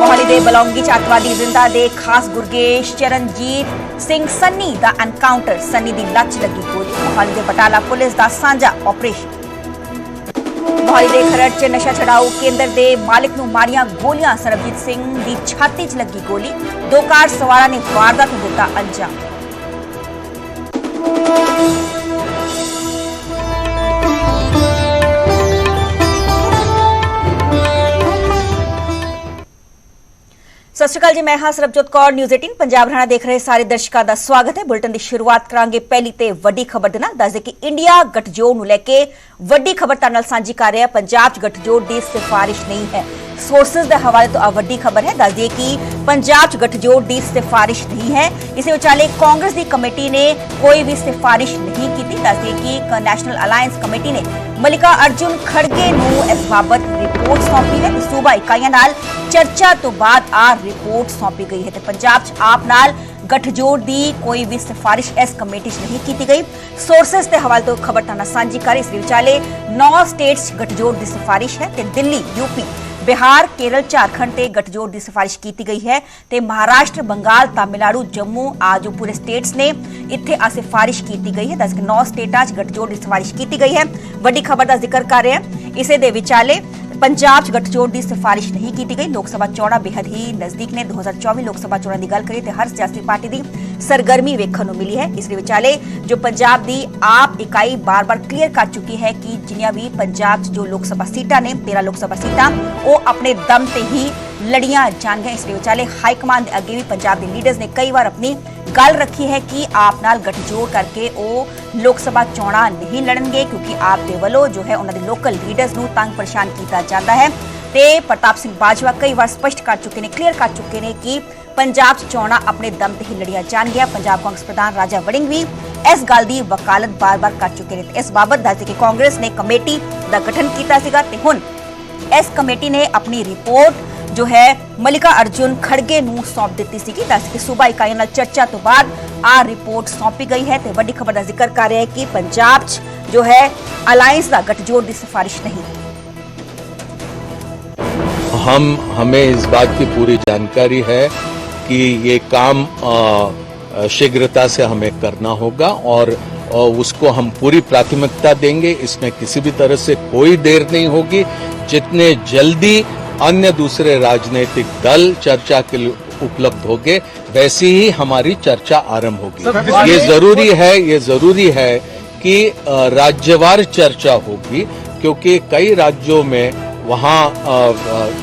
ਮੋਹਾਲੀ ਦੇ ਬਲੌਂਗੀ ਚ ਜ਼ਿੰਦਾ ਦੇ ਖਾਸ ਗੁਰਗੇਸ਼ ਚਰਨਜੀਤ ਸਿੰਘ ਸੰਨੀ ਦਾ ਐਨਕਾਊਂਟਰ ਸੰਨੀ ਦੀ ਲੱਚ ਲੱਗੀ ਗੋਲੀ। ਮੋਹਾਲੀ ਦੇ ਬਟਾਲਾ ਪੁਲਿਸ ਦਾ ਸਾਂਝਾ ਆਪਰੇਸ਼ਨ ਮੋਹਾਲੀ ਦੇ ਖਰੜ ਚ ਨਸ਼ਾ ਛਡਾਊ ਕੇਂਦਰ ਦੇ ਮਾਲਕ ਨੂੰ ਮਾਰੀਆਂ ਗੋਲੀਆਂ। ਸਰਬਜੀਤ ਸਿੰਘ ਦੀ ਛਾਤੀ 'ਚ ਲੱਗੀ ਗੋਲੀ। ਦੋ ਕਾਰ ਸਵਾਰਾਂ ਨੇ ਵਾਰਦਾਤ ਨੂੰ ਦਿੱਤਾ ਅੰਜਾਮ। ਸਤਿ ਸ਼੍ਰੀ ਅਕਾਲ ਜੀ, ਮੈਂ ਹਾਂ ਸਰਬਜੋਤ ਕੌਰ ਨਿਊਜ਼ 18 ਪੰਜਾਬ ਹਰਿਆਣਾ ਦੇਖ ਰਹੇ ਸਾਰੇ ਦਰਸ਼ਕਾਂ ਦਾ ਸਵਾਗਤ ਹੈ। ਬੁਲਟਨ ਦੀ ਸ਼ੁਰੂਆਤ ਕਰਾਂਗੇ ਪਹਿਲੀ ਤੇ ਵੱਡੀ ਖਬਰ ਦੇ ਨਾਲ। ਦੱਸਦੇ ਕਿ ਇੰਡੀਆ ਗੱਠਜੋੜ ਨੂੰ ਲੈ ਕੇ ਵੱਡੀ ਖਬਰ ਤਾਂ ਨਾਲ ਸਾਂਝੀ ਕਰ ਰਿਹਾ ਪੰਜਾਬ 'ਚ ਗੱਠਜੋੜ ਦੀ ਸਿਫਾਰਿਸ਼ ਨਹੀਂ ਹੈ। ਸੋਰਸਸ ਦੇ ਹਵਾਲੇ ਤੋਂ ਆ ਵੱਡੀ ਖਬਰ ਹੈ। ਦੱਸਦੀ ਕਿ ਪੰਜਾਬ 'ਚ ਗੱਠਜੋੜ ਦੀ ਸਿਫਾਰਿਸ਼ ਨਹੀਂ ਹੈ। ਇਸੇ ਵਿਚਾਲੇ ਕਾਂਗਰਸ ਦੀ ਕਮੇਟੀ ਨੇ ਕੋਈ ਵੀ ਸਿਫਾਰਿਸ਼ ਨਹੀਂ ਕੀਤੀ। ਦੱਸਦੀ ਕਿ ਨੈਸ਼ਨਲ ਅਲਾਈਅੰਸ ਕਮੇਟੀ ਨੇ ਮਲਿਕਾ ਅਰਜੁਨ ਖੜਗੇ ਨੂੰ ਇਸ ਬਾਬਤ ਰਿਪੋਰਟ ਸੌਂਪੀ ਹੈ। ਸੂਬਾ ਇਕਾਈਆਂ ਨਾਲ ਚਰਚਾ ਤੋਂ ਬਾਅਦ ਆ ਰਿਪੋਰਟ ਸੌਂਪੀ ਗਈ ਹੈ ਤੇ ਪੰਜਾਬ 'ਚ ਆਪ ਨਾਲ ਗੱਠਜੋੜ ਦੀ ਕੋਈ ਵੀ ਸਿਫਾਰਿਸ਼ ਇਸ ਕਮੇਟੀ 'ਚ ਨਹੀਂ ਕੀਤੀ ਗਈ। ਸੋਰਸਸ ਦੇ ਹਵਾਲੇ ਤੋਂ ਖਬਰ ਤਾਂ ਸਾਂਝੀ ਕਰ ਇਸ ਵਿਚਾਲੇ 9 ਸਟੇਟਸ ਗੱਠਜੋੜ ਦੀ ਸਿਫਾਰਿਸ਼ ਹੈ ਤੇ ਦਿੱਲੀ ਯੂਪੀ ਬਿਹਾਰ, ਕੇਰਲ, ਝਾਰਖੰਡ ਤੇ ਗਠਜੋੜ ਦੀ ਸਿਫਾਰਿਸ਼ ਕੀਤੀ ਗਈ ਹੈ ਤੇ ਮਹਾਰਾਸ਼ਟਰ, ਬੰਗਾਲ, ਤਾਮਿਲਨਾਡੂ, ਜੰਮੂ ਆ ਜੋ ਪੂਰੇ ਸਟੇਟਸ ਨੇ ਇੱਥੇ ਆ ਸਿਫਾਰਿਸ਼ ਕੀਤੀ ਗਈ ਹੈ। ਦੱਸ ਕਿ 9 ਸਟੇਟਾਂ 'ਚ ਗਠਜੋੜ ਦੀ ਸਿਫਾਰਿਸ਼ ਕੀਤੀ ਗਈ ਹੈ। ਵੱਡੀ ਖਬਰ ਦਾ ਜ਼ਿਕਰ ਕਰ ਰਹੇ ਹਾਂ। ਇਸੇ ਦੇ ਵਿਚਾਲੇ ਪੰਜਾਬ 'ਚ ਗੱਠਜੋੜ ਦੀ ਸਿਫਾਰਿਸ਼ ਨਹੀਂ ਕੀਤੀ ਗਈ। ਲੋਕ ਸਭਾ ਚੋਣਾਂ ਬੇहद ਹੀ ਨਜ਼ਦੀਕ ਨੇ। 2024 ਲੋਕ ਸਭਾ ਚੋਣਾਂ ਦੀ ਗੱਲ ਕਰੀਏ ਤੇ ਹਰ ਸਿਆਸੀ ਪਾਰਟੀ ਦੀ ਸਰਗਰਮੀ ਵੇਖਣ ਨੂੰ ਮਿਲੀ ਹੈ। ਇਸ ਦੇ ਵਿਚਾਲੇ ਜੋ ਪੰਜਾਬ ਦੀ ਆਪ ਇਕਾਈ ਬਾਰ-ਬਾਰ ਕਲੀਅਰ ਕਰ ਚੁੱਕੀ ਹੈ ਕਿ ਜਿੰਨੀਆਂ ਵੀ ਪੰਜਾਬ 'ਚ ਜੋ ਲੋਕ ਸਭਾ ਸੀਟਾਂ ਨੇ 13 ਲੋਕ ਸਭਾ ਸੀਟਾਂ, ਉਹ ਆਪਣੇ ਦਮ ਤੇ ਹੀ ਲੜੀਆਂ ਜਾਣਗੀਆਂ। ਇਸ ਦੇ ਵਿਚਾਲੇ ਹਾਈ ਕਮਾਂਡ ਦੇ ਅੱਗੇ ਵੀ ਪੰਜਾਬ ਦੇ ਲੀਡਰਸ ਨੇ ਕਈ ਵਾਰ ਆਪਣੀ ਗੱਲ ਰੱਖੀ ਹੈ ਕਿ ਆਪ ਨਾਲ ਗੱਠਜੋੜ ਕਰਕੇ ਉਹ ਲੋਕ ਸਭਾ ਚੋਣਾਂ ਨਹੀਂ ਲੜਨਗੇ, ਕਿਉਂਕਿ ਆਪ ਦੇ ਵੱਲੋਂ ਜੋ ਹੈ ਉਹਨਾਂ ਦੇ ਲੋਕਲ ਲੀਡਰਸ ਨੂੰ ਤੰਗ ਪਰੇਸ਼ਾਨ ਕੀਤਾ ਜਾਂਦਾ ਹੈ। ਤੇ ਪ੍ਰਤਾਪ ਸਿੰਘ ਬਾਜਵਾ ਕਈ ਵਾਰ ਸਪਸ਼ਟ ਕਰ ਚੁੱਕੇ ਨੇ ਕਲੀਅਰ ਕਰ ਚੁੱਕੇ ਨੇ ਕਿ ਪੰਜਾਬ 'ਚ ਚੋਣਾਂ ਆਪਣੇ ਦਮ ਤੇ ਹੀ ਲੜੀਆਂ ਜਾਣਗੀਆਂ। ਪੰਜਾਬ ਕਾਂਗਰਸ ਪ੍ਰਧਾਨ ਰਾਜਾ ਵੜਿੰਗ ਵੀ ਇਸ ਗੱਲ ਦੀ ਵਕਾਲਤ ਬਾਰ-ਬਾਰ ਕਰ ਚੁੱਕੇ ਨੇ। ਇਸ ਬਾਬਤ ਦੱਸਦੇ ਕਿ ਕਾਂਗਰਸ ਨੇ ਕਮੇਟੀ ਦਾ ਗਠਨ ਕੀਤਾ ਸੀਗਾ ਤੇ ਹੁਣ ਇਸ ਕਮੇਟੀ ਨੇ ਆਪਣੀ ਰਿਪੋਰਟ ਜੋ ਹੈ ਮਲਿਕਾ ਅਰਜੁਨ ਖੜਗੇ ਨੂੰ ਸੌਂਪ ਦਿੱਤੀ ਸੀਗੀ ਦੱਸ ਕਿ ਸੂਬਾ ਇਕਾਈਆਂ ਨਾਲ ਚਰਚਾ ਤੋਂ ਬਾਅਦ ਆ ਰਿਪੋਰਟ ਸੌਂਪੀ ਗਈ ਹੈ ਤੇ ਵੱਡੀ ਖਬਰ ਦਾ ਜ਼ਿਕਰ ਕਰ ਰਿਹਾ ਹੈ ਕਿ ਪੰਜਾਬ 'ਚ ਜੋ ਹੈ ਅਲਾਈਅੰਸ ਦਾ गठजोड़ ਦੀ ਸਿਫਾਰਿਸ਼ ਨਹੀਂ हम हमें इस बात की पूरी जानकारी है कि ये काम अ, शीघ्रता से हमें करना होगा और अ, उसको हम पूरी प्राथमिकता देंगे। इसमें किसी भी तरह से कोई देर नहीं होगी। जितने जल्दी अन्य दूसरे राजनीतिक दल चर्चा के लिए उपलब्ध होंगे वैसी ही हमारी चर्चा आरंभ होगी। ये ज़रूरी है ये ज़रूरी है कि राज्यवार चर्चा होगी क्योंकि कई राज्यों में वहाँ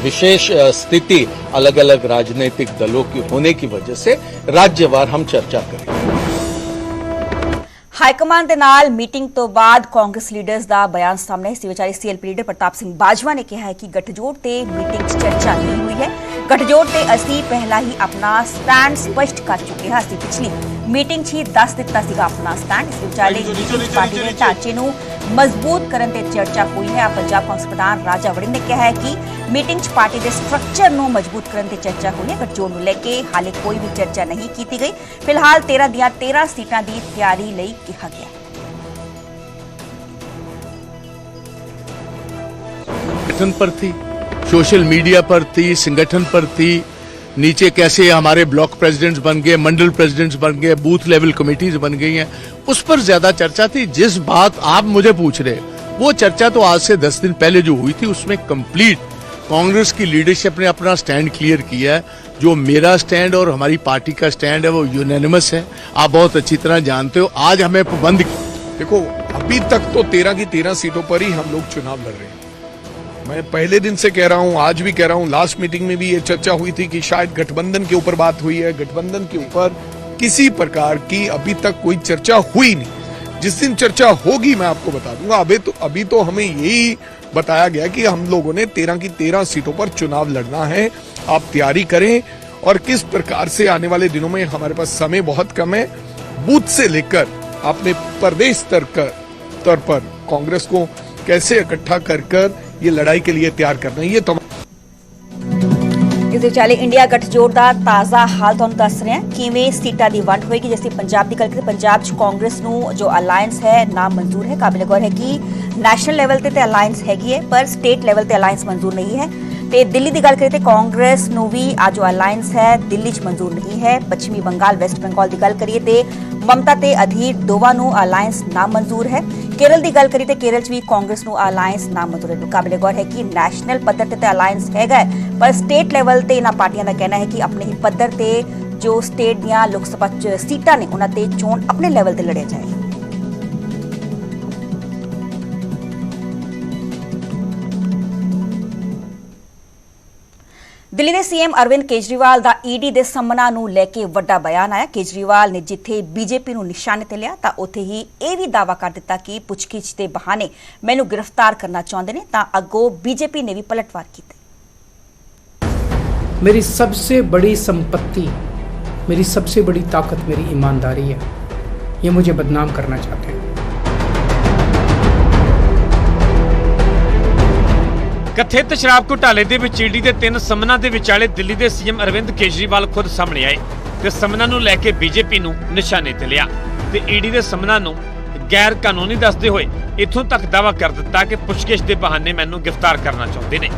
विशेष स्थिति अलग अलग राजनीतिक दलों की होने की वजह से राज्यवार हम चर्चा करेंगे। ਹਾਈਕਮਾਂਡ ਦੇ ਨਾਲ ਮੀਟਿੰਗ ਤੋਂ ਬਾਅਦ ਕਾਂਗਰਸ ਲੀਡਰਸ ਦਾ ਬਿਆਨ ਸਾਹਮਣੇ ਇਸ ਵਿਚਾਰੇ ਸੀਐਲਪੀ ਲੀਡਰ ਪ੍ਰਤਾਪ ਸਿੰਘ ਬਾਜਵਾ ਨੇ ਕਿਹਾ ਹੈ ਕਿ ਗੱਠਜੋੜ ਤੇ ਮੀਟਿੰਗ 'ਚ ਚਰਚਾ ਨਹੀਂ ਹੋਈ ਹੈ। ਗਠਜੋੜ ਤੇ ਅਸੀਂ ਪਹਿਲਾਂ ਹੀ ਆਪਣਾ ਸਟੈਂਡ ਸਪਸ਼ਟ ਕਰ ਚੁੱਕੇ ਹਾਂ ਅਸੀਂ ਪਿਛਲੀ ਮੀਟਿੰਗ 'ਚ ਹੀ ਦੱਸ ਦਿੱਤਾ ਸੀਗਾ ਆਪਣਾ ਸਟੈਂਡ ਇਸ ਵਿਚਾਲੇ ਪਾਰਟੀ ਦੇ ਢਾਂਚੇ ਨੂੰ ਮਜ਼ਬੂਤ ਕਰਨ ਤੇ ਚਰਚਾ ਹੋਈ ਹੈ ਪੰਜਾਬ ਕਾਂਗਰਸ ਪ੍ਰਧਾਨ ਰਾਜਾ ਵੜਿੰਗ ਨੇ ਕਿਹਾ ਹੈ ਕਿ ਮੀਟਿੰਗ 'ਚ ਪਾਰਟੀ ਦੇ ਸਟਰਕਚਰ ਨੂੰ ਮਜ਼ਬੂਤ ਕਰਨ ਤੇ ਚਰਚਾ ਹੋਈ ਹੈ ਗਠਜੋੜ ਨੂੰ ਲੈ ਕੇ ਹਾਲੇ ਕੋਈ ਵੀ ਚਰਚਾ ਨਹੀਂ ਕੀਤੀ ਗਈ ਫਿਲਹਾਲ 13 ਦੀਆਂ 13 ਸੀਟਾਂ ਦੀ ਤਿਆਰੀ ਲਈ ਕਿਹਾ ਗਿਆ ਮਿਸ਼ਨ ਪਰ ਸੀ सोशल मीडिया पर थी, संगठन पर थी, नीचे कैसे हमारे ब्लॉक प्रेसिडेंट्स बन गए, मंडल प्रेसिडेंट्स बन गए, बूथ लेवल कमेटीज बन गई हैं, उस पर ज़्यादा चर्चा थी। जिस बात आप मुझे पूछ रहे, वो चर्चा तो आज से दस दिन पहले जो हुई थी, उसमें कंप्लीट कांग्रेस की लीडरशिप ने अपना स्टैंड क्लियर किया है। जो मेरा स्टैंड और हमारी पार्टी का स्टैंड है, वो यूनानिमस है। आप बहुत अच्छी तरह जानते हो, आज हमें पाबंद देखो, अभी तक तो तेरह की तेरह सीटों पर ही हम लोग चुनाव लड़ रहे हैं। मैं पहले दिन से कह रहा हूँ, आज भी कह रहा हूँ लास्ट मीटिंग में भी ये चर्चा हुई थी कि शायद गठबंधन के ऊपर बात हुई है। गठबंधन के ऊपर किसी प्रकार की अभी तक कोई चर्चा हुई नहीं। जिस दिन चर्चा होगी, मैं आपको बता दूँगा। अभी तो अभी तो हमें यही बताया गया कि हम लोगों ने तेरह की तेरह सीटों पर चुनाव लड़ना है। आप तैयारी करें और किस प्रकार से आने वाले दिनों में हमारे पास समय बहुत कम है। बूथ से लेकर अपने प्रदेश स्तर पर कांग्रेस को कैसे इकट्ठा कर कर ये लड़ाई के लिए तैयार करना है ये तो ਇਸ ਦੇ ਵਿਚਾਲੇ ਇੰਡੀਆ ਗੱਠਜੋੜ ਦਾ ਤਾਜ਼ਾ ਹਾਲ ਤੁਹਾਨੂੰ ਦੱਸ ਰਹੇ ਹਾਂ ਕਿਵੇਂ ਸੀਟਾਂ ਦੀ ਵੰਡ ਹੋਏਗੀ ਜਿਵੇਂ ਪੰਜਾਬ ਦੀ ਗੱਲ ਕਰੀਏ ਪੰਜਾਬ 'ਚ ਕਾਂਗਰਸ ਨੂੰ ਜੋ ਅਲਾਈਅੰਸ ਹੈ ਨਾ ਮਨਜ਼ੂਰ ਹੈ ਕਾਬਿਲ ਗੌਰ ਹੈ ਕਿ ਨੈਸ਼ਨਲ ਲੈਵਲ ਤੇ ਤੇ ਅਲਾਈਅੰਸ ਹੈਗੀ ਹੈ ਪਰ ਸਟੇਟ ਲੈਵਲ ਤੇ ਅਲਾਈਅੰਸ ਮਨਜ਼ੂਰ ਨਹੀਂ ਹੈ ਤੇ ਦਿੱਲੀ ਦੀ ਗੱਲ ਕਰੀਏ ਤੇ ਕਾਂਗਰਸ ਨੂੰ ਵੀ ਆ ਜੋ ਅਲਾਈਅੰਸ ਹੈ ਦਿੱਲੀ 'ਚ ਮਨਜ਼ੂਰ ਨਹੀਂ ਹੈ ਪੱਛਮੀ ਬੰਗਾਲ ਵੈਸਟ ਬੰਗਾਲ ਦੀ ਗੱਲ ਕਰੀਏ ਤੇ ਮਮਤਾ ਤੇ ਅਧੀਰ ਦੋਵਾਂ ਨੂੰ ਅਲਾਈਅੰਸ ਨਾ ਮਨਜ਼ੂਰ ਹੈ ਕੇਰਲ ਦੀ ਗੱਲ ਕਰੀਏ ਤੇ ਕੇਰਲ 'ਚ ਵੀ ਕਾਂਗਰਸ ਨੂੰ ਅਲਾਈਅੰਸ ਨਾ ਮਨਜ਼ੂਰ ਮੁਕਾਬਲੇ ਗੌਰ ਹੈ ਕਿ ਨੈਸ਼ਨਲ ਪੱਧਰ ਤੇ ਤਾਂ ਅਲਾਈਅੰਸ ਹੈਗਾ ਹੈ, ਪਰ ਸਟੇਟ ਲੈਵਲ ਤੇ ਇਹਨਾਂ ਪਾਰਟੀਆਂ ਦਾ ਕਹਿਣਾ ਹੈ ਕਿ ਆਪਣੇ ਹੀ ਪੱਧਰ ਤੇ ਜੋ ਸਟੇਟ ਦੀਆਂ ਲੋਕ ਸਭਾ 'ਚ ਸੀਟਾਂ ਨੇ ਉਹਨਾਂ ਤੇ ਚੋਣ ਆਪਣੇ ਲੈਵਲ ਤੇ ਲੜਿਆ ਜਾਏਗਾ। ਦਿੱਲੀ ਦੇ ਸੀਐਮ ਅਰਵਿੰਦ ਕੇਜਰੀਵਾਲ ਦਾ ਈਡੀ ਦੇ ਸੰਮਨਾ ਨੂੰ ਲੈ ਕੇ ਵੱਡਾ ਬਿਆਨ ਆਇਆ। ਕੇਜਰੀਵਾਲ ਨੇ ਜਿੱਥੇ ਬੀਜੇਪੀ ਨੂੰ ਨਿਸ਼ਾਨੇ ਤੇ ਲਿਆ, ਤਾਂ ਉੱਥੇ ਹੀ ਇਹ ਵੀ ਦਾਵਾ ਕਰ ਦਿੱਤਾ ਕਿ ਪੁੱਛਗਿੱਛ ਦੇ ਬਹਾਨੇ ਮੈਨੂੰ ਗ੍ਰਿਫਤਾਰ ਕਰਨਾ ਚਾਹੁੰਦੇ ਨੇ, ਤਾਂ ਅੱਗੋਂ ਬੀਜੇਪੀ ਨੇ ਵੀ ਪਲਟਵਾਰ ਕੀਤਾ। ਮੇਰੀ ਸਭ ਤੋਂ ਬੜੀ ਸੰਪਤੀ, ਮੇਰੀ ਸਭ ਤੋਂ ਬੜੀ ਤਾਕਤ, ਮੇਰੀ ਇਮਾਨਦਾਰੀ ਹੈ। ਇਹ ਮੈਨੂੰ ਬਦਨਾਮ ਕਰਨਾ ਚਾਹਤੇ हैं ਕਥਿਤ ਸ਼ਰਾਬ ਘੁਟਾਲੇ ਦੇ ਵਿੱਚ ਈਡੀ ਦੇ ਤਿੰਨ ਸਮਨਾਂ ਦੇ ਵਿਚਾਲੇ ਦਿੱਲੀ ਦੇ ਸੀਐਮ ਅਰਵਿੰਦ ਕੇਜਰੀਵਾਲ ਖੁਦ ਸਾਹਮਣੇ ਆਏ ਤੇ ਸਮਨਾਂ ਨੂੰ ਲੈ ਕੇ ਬੀਜੇਪੀ ਨੂੰ ਨਿਸ਼ਾਨੇ ਤੇ ਲਿਆ ਤੇ ਈਡੀ ਦੇ ਸਮਨਾਂ ਨੂੰ ਗੈਰ ਕਾਨੂੰਨੀ ਦੱਸਦੇ ਹੋਏ ਇਥੋਂ ਤੱਕ ਦਾਅਵਾ ਕਰ ਦਿੱਤਾ ਕਿ ਪੁੱਛਗਿੱਛ ਦੇ ਬਹਾਨੇ ਮੈਨੂੰ ਗ੍ਰਿਫਤਾਰ ਕਰਨਾ ਚਾਹੁੰਦੇ ਨੇ।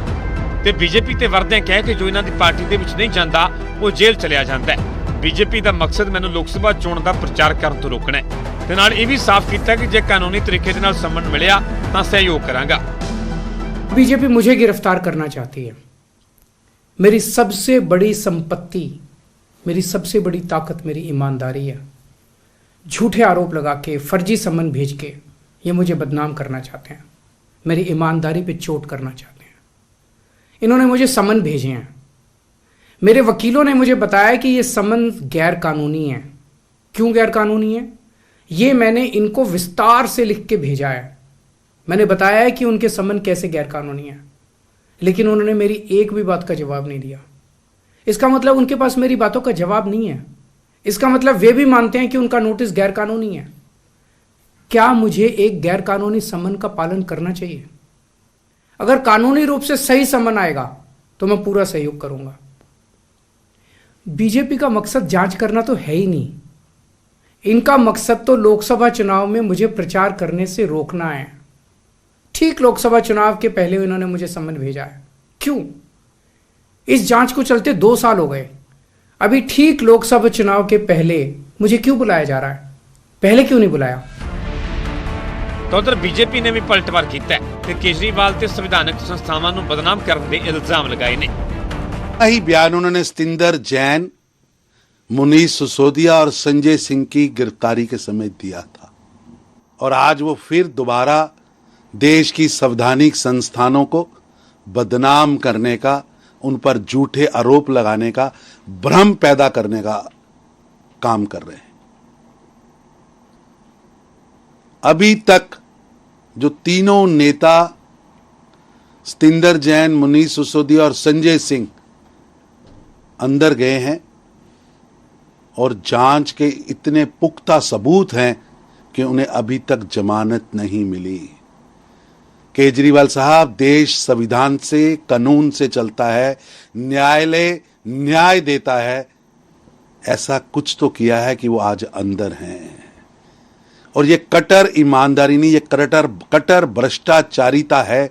ਤੇ ਬੀਜੇਪੀ ਤੇ ਵਰਦਿਆਂ ਕਹਿ ਕਿ ਜੋ ਇਹਨਾਂ ਦੀ ਪਾਰਟੀ ਦੇ ਵਿੱਚ ਨਹੀਂ ਜਾਂਦਾ, ਉਹ ਜੇਲ੍ਹ ਚਲਿਆ ਜਾਂਦਾ ਹੈ। ਬੀਜੇਪੀ ਦਾ ਮਕਸਦ ਮੈਨੂੰ ਲੋਕ ਸਭਾ ਚੋਣ ਦਾ ਪ੍ਰਚਾਰ ਕਰਨ ਤੋਂ ਰੋਕਣਾ ਹੈ। ਤੇ ਨਾਲ ਇਹ ਵੀ ਸਾਫ਼ ਕੀਤਾ ਕਿ ਜੇ ਕਾਨੂੰਨੀ ਤਰੀਕੇ ਦੇ ਨਾਲ ਸੰਮਨ ਮਿਲਿਆ, ਤਾਂ ਸਹਿਯੋਗ ਕਰਾਂਗਾ। बीजेपी मुझे गिरफ़्तार करना चाहती है। मेरी सबसे बड़ी संपत्ति, मेरी सबसे बड़ी ताकत, मेरी ईमानदारी है। झूठे आरोप लगा के, फर्जी समन भेज के ये मुझे बदनाम करना चाहते हैं। मेरी ईमानदारी पे चोट करना चाहते हैं। इन्होंने मुझे समन भेजे हैं। मेरे वकीलों ने मुझे बताया कि ये समन गैर कानूनी है। क्यों गैर कानूनी है? ये मैंने इनको विस्तार से लिख के भेजा है। मैंने बताया है कि उनके समन कैसे गैरकानूनी है। लेकिन उन्होंने मेरी एक भी बात का जवाब नहीं दिया। इसका मतलब उनके पास मेरी बातों का जवाब नहीं है। इसका मतलब वे भी मानते हैं कि उनका नोटिस गैरकानूनी है। क्या मुझे एक गैरकानूनी समन का पालन करना चाहिए? अगर कानूनी रूप से सही समन आएगा तो मैं पूरा सहयोग करूँगा। बीजेपी का मकसद जाँच करना तो है ही नहीं। इनका मकसद तो लोकसभा चुनाव में मुझे प्रचार करने से रोकना है। ठीक लोकसभा चुनाव के पहले इन्होंने मुझे सम्मन भेजा है क्यों इस जांच को चलते दो साल हो गए अभी ठीक लोकसभा चुनाव के पहले मुझे क्यों बुलाया जा रहा है पहले क्यों नहीं बुलाया ਤਾਂ ਉਧਰ ਬੀਜੇਪੀ ਨੇ ਵੀ ਪਲਟਵਾਰ ਕੀਤਾ ਹੈ ਤੇ ਕੇਜਰੀਵਾਲ ਤੇ ਸੰਵਿਧਾਨਕ ਸੰਸਥਾਵਾਂ ਨੂੰ ਬਦਨਾਮ ਕਰਨ ਦੇ ਇਲਜ਼ਾਮ ਲਗਾਏ ਨੇ ही बयान उन्होंने स्तिंदर जैन मुनीष सिसोदिया और संजय सिंह की गिरफ्तारी के समय दिया था और आज वो फिर दोबारा देश की संवैधानिक संस्थानों को बदनाम करने का, उन पर झूठे आरोप लगाने का, भ्रम पैदा करने का काम कर रहे हैं। अभी तक जो तीनों नेता, स्तिंदर जैन मुनीष सिसोदिया और संजय सिंह, अंदर गए हैं और जाँच के इतने पुख्ता सबूत हैं कि उन्हें अभी तक जमानत नहीं मिली। केजरीवाल साहब, देश संविधान से, कानून से चलता है, न्यायालय न्याय देता है। ऐसा कुछ तो किया है कि वो आज अंदर हैं। और ये कटर ईमानदारी नहीं, ये कटर कटर भ्रष्टाचारिता है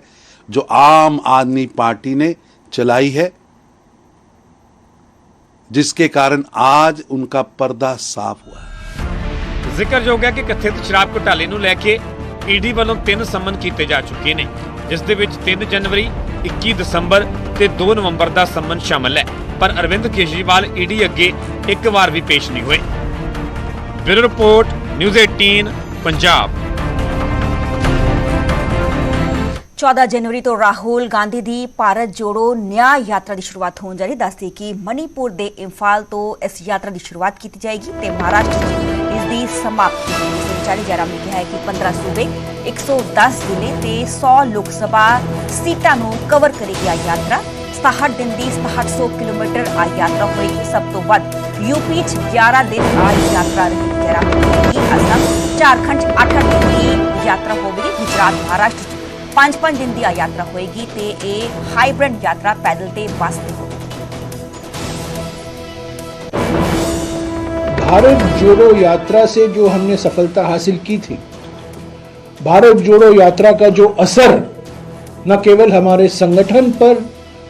जो आम आदमी पार्टी ने चलाई है, जिसके कारण आज उनका पर्दा साफ़ हुआ है। ज़िक्र जो गया कि कथित शराब घोटाले लेके ਈਡੀ ਵੱਲੋਂ ਤਿੰਨ ਸੰਮਨ ਕੀਤੇ ਜਾ ਚੁੱਕੇ ਨੇ, ਜਿਸ ਦੇ ਵਿੱਚ 3 ਜਨਵਰੀ 21 ਦਸੰਬਰ ਤੇ 2 ਨਵੰਬਰ ਦਾ ਸੰਮਨ ਸ਼ਾਮਲ ਹੈ। ਪਰ ਅਰਵਿੰਦ ਕੇਜਰੀਵਾਲ ਈਡੀ ਅੱਗੇ ਇੱਕ ਵਾਰ ਵੀ ਪੇਸ਼ ਨਹੀਂ ਹੋਏ। Bureau report, news 18 Punjab. 14 ਜਨਵਰੀ ਤੋਂ ਰਾਹੁਲ ਗਾਂਧੀ ਦੀ ਭਾਰਤ ਜੋੜੋ ਨਿਆਂ ਯਾਤਰਾ ਦੀ ਸ਼ੁਰੂਆਤ ਹੋਣ ਜਾ ਰਹੀ ਦੱਸਦੀ ਕਿ ਮਣੀਪੁਰ ਦੇ ਇੰਫਾਲ ਤੋਂ ਇਸ ਯਾਤਰਾ ਦੀ ਸ਼ੁਰੂਆਤ ਕੀਤੀ ਜਾਏਗੀ ਤੇ ਮਹਾਰਾਸ਼ਟਰ 'ਚ ਇਸ ਦੀ ਸਮਾਪਤੀ ਹੋਵੇਗੀ ਸੰਚਾਰੀ ਨੇ ਕਿਹਾ ਹੈ ਕਿ 15 ਸੂਬੇ 110 ਜ਼ਿਲ੍ਹੇ ਤੇ 100 ਲੋਕ ਸਭਾ ਸੀਟਾਂ ਨੂੰ ਕਵਰ ਕਰੇਗੀ ਆ ਯਾਤਰਾ 67 ਦਿਨ ਦੀ 6700 ਕਿਲੋਮੀਟਰ ਆ ਯਾਤਰਾ ਹੋਏਗੀ ਸਭ ਤੋਂ ਵੱਧ ਯੂਪੀ 'ਚ 11 ਦਿਨ ਆ ਯਾਤਰਾ ਰਹੇਗੀ ਜੈਰਾਮ ਨੇ ਕਿਹਾ ਕਿ ਅਸਮ ਝਾਰਖੰਡ 8 ਦਿਨ ਦੀ ਯਾਤਰਾ ਹੋਵੇਗੀ ਗੁਜਰਾਤ ਮਹਾਰਾਸ਼ਟਰ पाँच पाँच दिन की यात्रा होगी तो તે हाईब्रिड यात्रा पैदल ते बस से होगी। भारत जोड़ो यात्रा से जो हमने सफलता हासिल की थी, भारत जोड़ो यात्रा का जो असर, न केवल हमारे संगठन पर,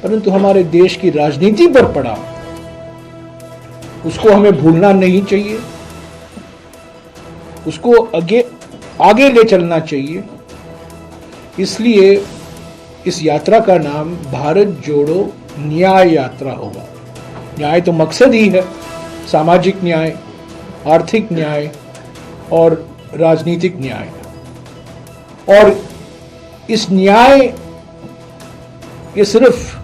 परंतु हमारे देश की राजनीति पर पड़ा, उसको हमें भूलना नहीं चाहिए, उसको आगे आगे ले चलना चाहिए। इसलिए इस यात्रा का नाम भारत जोड़ो न्याय यात्रा होगा। न्याय तो मकसद ही है, सामाजिक न्याय, आर्थिक न्याय और राजनीतिक न्याय। और इस न्याय ये सिर्फ़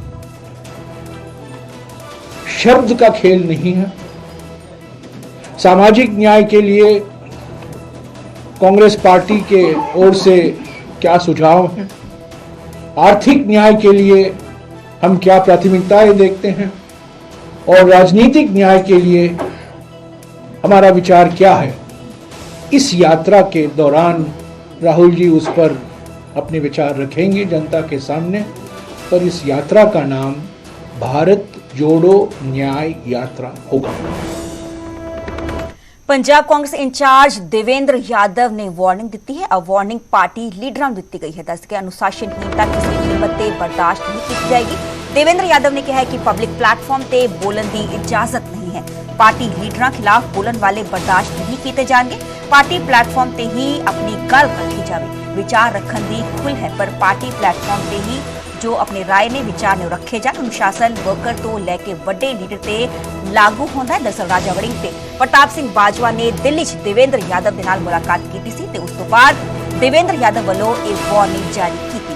शब्द का खेल नहीं है। सामाजिक न्याय के लिए कांग्रेस पार्टी के ओर से क्या सुझाव हैं? आर्थिक न्याय के लिए हम क्या प्राथमिकताएँ देखते हैं? और राजनीतिक न्याय के लिए हमारा विचार क्या है? इस यात्रा के दौरान राहुल जी उस पर अपने विचार रखेंगे जनता के सामने, पर इस यात्रा का नाम भारत जोड़ो न्याय यात्रा होगा। ਪੰਜਾਬ ਕਾਂਗਰਸ ਇੰਚਾਰਜ ਦੇਵੇਂਦਰ ਯਾਦਵ ਨੇ ਵਾਰਨਿੰਗ ਦਿੱਤੀ ਹੈ ਆ ਵਾਰਨਿੰਗ ਪਾਰਟੀ ਲੀਡਰਾਂ ਨੂੰ ਦਿੱਤੀ ਗਈ ਹੈ ਦੱਸ ਕੇ ਅਨੁਸ਼ਾਸਨਹੀਨਤਾ ਕਿਸੇ ਕੀਮਤ ਤੇ ਬਰਦਾਸ਼ਤ ਨਹੀਂ ਕੀਤੀ ਜਾਏਗੀ ਦੇਵੇਂਦਰ ਯਾਦਵ ਨੇ ਕਿਹਾ ਹੈ ਕਿ ਪਬਲਿਕ ਪਲੇਟਫਾਰਮ ਤੇ ਬੋਲਣ ਦੀ ਇਜਾਜ਼ਤ ਨਹੀਂ ਹੈ ਪਾਰਟੀ ਲੀਡਰਾਂ ਖਿਲਾਫ ਬੋਲਣ ਵਾਲੇ ਬਰਦਾਸ਼ਤ ਨਹੀਂ ਕੀਤੇ ਜਾਣਗੇ ਪਾਰਟੀ ਪਲੇਟਫਾਰਮ ਤੇ ਹੀ ਆਪਣੀ ਗੱਲ ਰੱਖੀ ਜਾਵੇ ਵਿਚਾਰ ਰੱਖਣ ਦੀ ਖੁੱਲ੍ਹ ਹੈ ਪਰ ਪਾਰਟੀ ਪਲੇਟਫਾਰਮ ਤੇ ਹੀ ਜੋ ਆਪਣੇ ਰਾਏ ਨੇ ਵਿਚਾਰ ਨੇ ਰੱਖੇ ਜਾਣ, ਅਨੁਸ਼ਾਸਨ ਵਰਕਰ ਤੋਂ ਲੈ ਕੇ ਵੱਡੇ ਲੀਡਰ ਤੇ ਲਾਗੂ ਹੁੰਦਾ ਹੈ। ਦਰਅਸਲ ਰਾਜਾ ਵੜਿੰਗ ਤੇ ਪ੍ਰਤਾਪ ਸਿੰਘ ਬਾਜਵਾ ਨੇ ਦਿੱਲੀ 'ਚ ਦੇਵੇਂਦਰ ਯਾਦਵ ਦੇ ਨਾਲ ਮੁਲਾਕਾਤ ਕੀਤੀ ਸੀ ਤੇ ਉਸ ਤੋਂ ਬਾਅਦ ਦੇਵੇਂਦਰ ਯਾਦਵ ਵੱਲੋਂ ਇਹ ਵਾਰਨਿੰਗ ਜਾਰੀ ਕੀਤੀ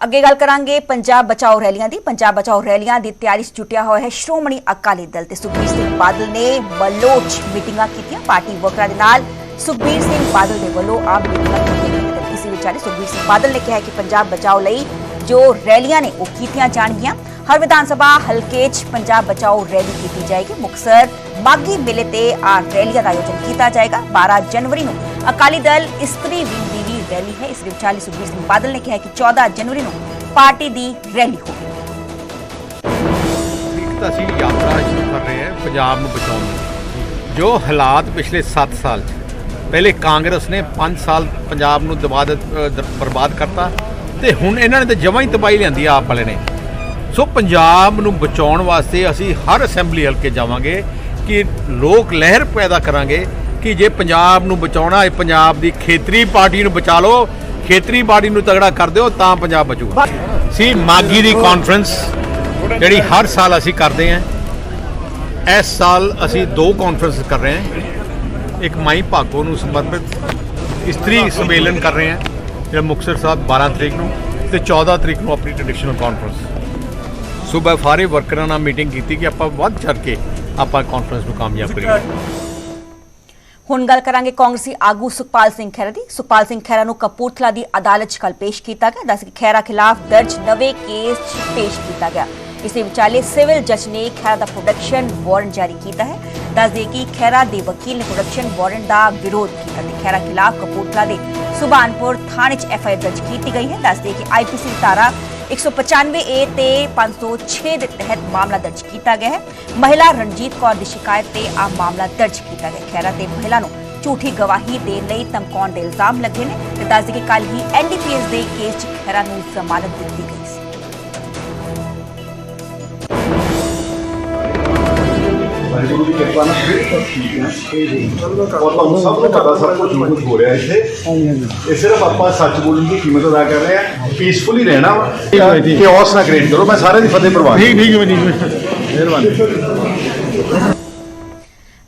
ਅੱਗੇ ਗੱਲ ਕਰਾਂਗੇ ਪੰਜਾਬ ਬਚਾਓ ਰੈਲੀਆਂ ਦੀ। ਪੰਜਾਬ ਬਚਾਓ ਰੈਲੀਆਂ ਦੀ ਤਿਆਰੀ 'ਚ ਜੁਟਿਆ ਹੋਇਆ ਹੈ। ਸ਼੍ਰੋਮਣੀ ਅਕਾਲੀ ਦਲ ਤੇ ਸੁਖਬੀਰ ਸਿੰਘ ਬਾਦਲ ਨੇ ਬਲੋਚ ਮੀਟਿੰਗਾਂ ਕੀਤੀਆਂ। ਪਾਰਟੀ ਵਰਕਰਾਂ ਦੇ ਨਾਲ ਸੁਖਬੀਰ ਸਿੰਘ ਬਾਦਲ ਦੇ ਵੱਲੋਂ ਆਪ ਮੀਟਿੰਗਾਂ ਕੀਤੀਆਂ ਗਈਆਂ ਤੇ ਇਸੇ ਸੁਖਬੀਰ ਸਿੰਘ ਬਾਦਲ ਨੇ ਕਿਹਾ ਕਿ ਪੰਜਾਬ ਬਚਾਓ ਲਈ ਜੋ ਰੈਲੀਆਂ ਨੇ ਉਹ ਕੀਤੀਆਂ ਜਾਣਗੀਆਂ। ਹਰ ਵਿਧਾਨ ਸਭਾ ਹਲਕੇ 'ਚ ਪੰਜਾਬ ਬਚਾਓ ਰੈਲੀ ਕੀਤੀ ਜਾਏਗੀ। ਮੁਕਸਰ ਮਾਗੀ ਮੇਲੇ ਤੇ ਆ ਰੈਲੀਆਂ ਦਾ ਆਯੋਜਨ ਕੀਤਾ ਜਾਏਗਾ। 12 ਜਨਵਰੀ ਨੂੰ ਅਕਾਲੀ ਦਲ ਇਸਤਰੀ ਵਿੰਗ ਦੀ ਵੀ ਰੈਲੀ ਹੈ। ਇਸ ਦੇ ਵਿਚਾਲੇ ਸੁਖਬੀਰ ਸਿੰਘ ਬਾਦਲ ਨੇ ਕਿਹਾ ਕਿ 14 ਜਨਵਰੀ ਨੂੰ ਪਾਰਟੀ ਦੀ ਰੈਲੀ ਹੋਵੇਗੀ। ਅਸੀਂ ਯਾਤਰਾ ਸ਼ੁਰੂ ਕਰ ਰਹੇ ਹਾਂ ਪੰਜਾਬ ਨੂੰ ਬਚਾਉਣ ਦੀ ਜੋ ਹਾਲਾਤ ਪਿਛਲੇ 7 ਸਾਲ 'ਚ ਪਹਿਲੇ ਕਾਂਗਰਸ ਨੇ 5 ਸਾਲ ਪੰਜਾਬ ਨੂੰ ਦਬਾ ਦਿੱਤ- ਬਰਬਾਦ ਕਰਤਾ ਤੇ ਹੁਣ ਇਹਨਾਂ ਨੇ ਤਾਂ ਜਮਾਂ ਹੀ ਤਬਾਹੀ ਲਿਆਂਦੀ ਆਪ ਵਾਲੇ ਨੇ। ਸੋ ਪੰਜਾਬ ਨੂੰ ਬਚਾਉਣ ਵਾਸਤੇ ਅਸੀਂ ਹਰ ਅਸੈਂਬਲੀ ਹਲਕੇ ਜਾਵਾਂਗੇ ਕਿ ਲੋਕ ਲਹਿਰ ਪੈਦਾ ਕਰਾਂਗੇ ਕਿ ਜੇ ਪੰਜਾਬ ਨੂੰ ਬਚਾਉਣਾ ਹੈ, ਪੰਜਾਬ ਦੀ ਖੇਤਰੀ ਪਾਰਟੀ ਨੂੰ ਬਚਾ ਲਓ, ਖੇਤਰੀ ਪਾਰਟੀ ਨੂੰ ਤਗੜਾ ਕਰ ਦਿਓ, ਤਾਂ ਪੰਜਾਬ ਬਚੂਗਾ। ਸੀ ਮਾਗੀ ਦੀ ਕਾਨਫਰੰਸ ਜਿਹੜੀ ਹਰ ਸਾਲ ਅਸੀਂ ਕਰਦੇ ਹਾਂ। ਇਸ ਸਾਲ ਅਸੀਂ ਦੋ ਕਾਨਫਰੰਸ ਕਰ ਰਹੇ ਹਾਂ। ਇੱਕ ਮਾਈ ਭਾਗੋ ਨੂੰ ਸਮਰਪਿਤ ਇਸਤਰੀ ਸੰਮੇਲਨ ਕਰ ਰਹੇ ਹਾਂ ਜਿਹੜਾ ਮੁਕਤਸਰ ਸਾਹਿਬ 12 ਤਰੀਕ ਨੂੰ ਤੇ 14 ਤਰੀਕ ਨੂੰ ਆਪਣੀ ਟ੍ਰੈਡੀਸ਼ਨਲ ਕਾਨਫਰੰਸ ਸੂਬਾ ਸਾਰੇ ਵਰਕਰਾਂ ਨਾਲ ਮੀਟਿੰਗ ਕੀਤੀ ਕਿ ਆਪਾਂ ਵੱਧ ਚੜ ਕੇ ਆਪਾਂ ਕਾਨਫਰੰਸ ਨੂੰ ਕਾਮਯਾਬ ਕਰੀਏ। ਹੁਣ ਗੱਲ ਕਰਾਂਗੇ ਕਾਂਗਰਸੀ ਆਗੂ ਸੁਖਪਾਲ ਸਿੰਘ ਖਹਿਰਾ ਦੀ। ਸੁਖਪਾਲ ਸਿੰਘ ਖਹਿਰਾ ਨੂੰ ਕਪੂਰਥਲਾ ਦੀ ਅਦਾਲਤ 'ਚ ਕੱਲ ਪੇਸ਼ ਕੀਤਾ ਗਿਆ। ਦੱਸ ਕਿ ਖਹਿਰਾ ਖਿਲਾਫ ਦਰਜ ਨਵੇਂ ਕੇਸ 'ਚ ਪੇਸ਼ ਕੀਤਾ ਗਿਆ। ਇਸੇ ਵਿਚਾਲੇ ਸਿਵਲ ਜੱਜ ਨੇ ਖਹਿਰਾ ਦਾ ਪ੍ਰੋਡਕਸ਼ਨ ਵਾਰੰਟ ਜਾਰੀ ਕੀਤਾ ਹੈ। ਦੱਸ ਦੇ ਕਿ ਖਹਿਰਾ ਦੇ ਵਕੀਲ ਨੇ ਪ੍ਰੋਡਕਸ਼ਨ ਵਾਰੰਟ ਦਾ ਵਿਰੋਧ ਕੀਤਾ ਤੇ ਖਹਿਰਾ ਖਿਲਾਫ ਕਪੂਰਥਲਾ ਦੇ ਸੁਭਾਨਪੁਰ ਥਾਣੇ 'ਚ ਐਫਆਈਆਰ ਦਰਜ ਕੀਤੀ ਗਈ ਹੈ। ਦੱਸ ਦੇ ਕਿ ਆਈਪੀਸੀ ਧਾਰਾ 195 ਏ ਤੇ 506 ਦੇ ਤਹਿਤ ਮਾਮਲਾ ਦਰਜ ਕੀਤਾ ਗਿਆ ਹੈ। ਮਹਿਲਾ ਰਣਜੀਤ ਕੌਰ ਦੀ ਸ਼ਿਕਾਇਤ ਤੇ ਆ ਮਾਮਲਾ ਦਰਜ ਕੀਤਾ ਗਿਆ। ਖੈਰਾ ਤੇ ਮਹਿਲਾ ਨੂੰ ਝੂਠੀ ਗਵਾਹੀ ਦੇਣ ਲਈ ਧਮਕਾਉਣ ਦੇ ਇਲਜ਼ਾਮ ਲੱਗੇ ਨੇ ਤੇ ਦੱਸ ਦੇ ਕਿ ਕੱਲ ਹੀ ਐਨਡੀਪੀਐਸ ਦੇ ਕੇਸ 'ਚ ਖੈਰਾ ਨੂੰ ਜ਼ਮਾਨਤ ਦਿੱਤੀ ਗਈ। ਵਾਹਿਗੁਰੂ ਦੀ ਕਿਰਪਾ ਨਾਲ ਬਿਲਕੁਲ ਠੀਕ ਹੈ। ਔਰ ਤੁਹਾਨੂੰ ਸਭ ਨੂੰ ਪਤਾ ਸਭ ਕੁਝ ਜੋ ਕੁਝ ਹੋ ਰਿਹਾ ਇੱਥੇ। ਇਹ ਸਿਰਫ ਆਪਾਂ ਸੱਚ ਬੋਲਣ ਦੀ ਕੀਮਤ ਅਦਾ ਕਰ ਰਹੇ ਹਾਂ। ਪੀਸਫੁਲੀ ਰਹਿਣਾ ਵਾ। ਕਿਓਸ ਨਾ ਕ੍ਰੀਏਟ ਕਰੋ। ਮੈਂ ਸਾਰਿਆਂ ਦੀ ਫਤਿਹ ਪ੍ਰਵਾਨ ਠੀਕ ਠੀਕ ਹੈ ਮਿਹਰਬਾਨੀ।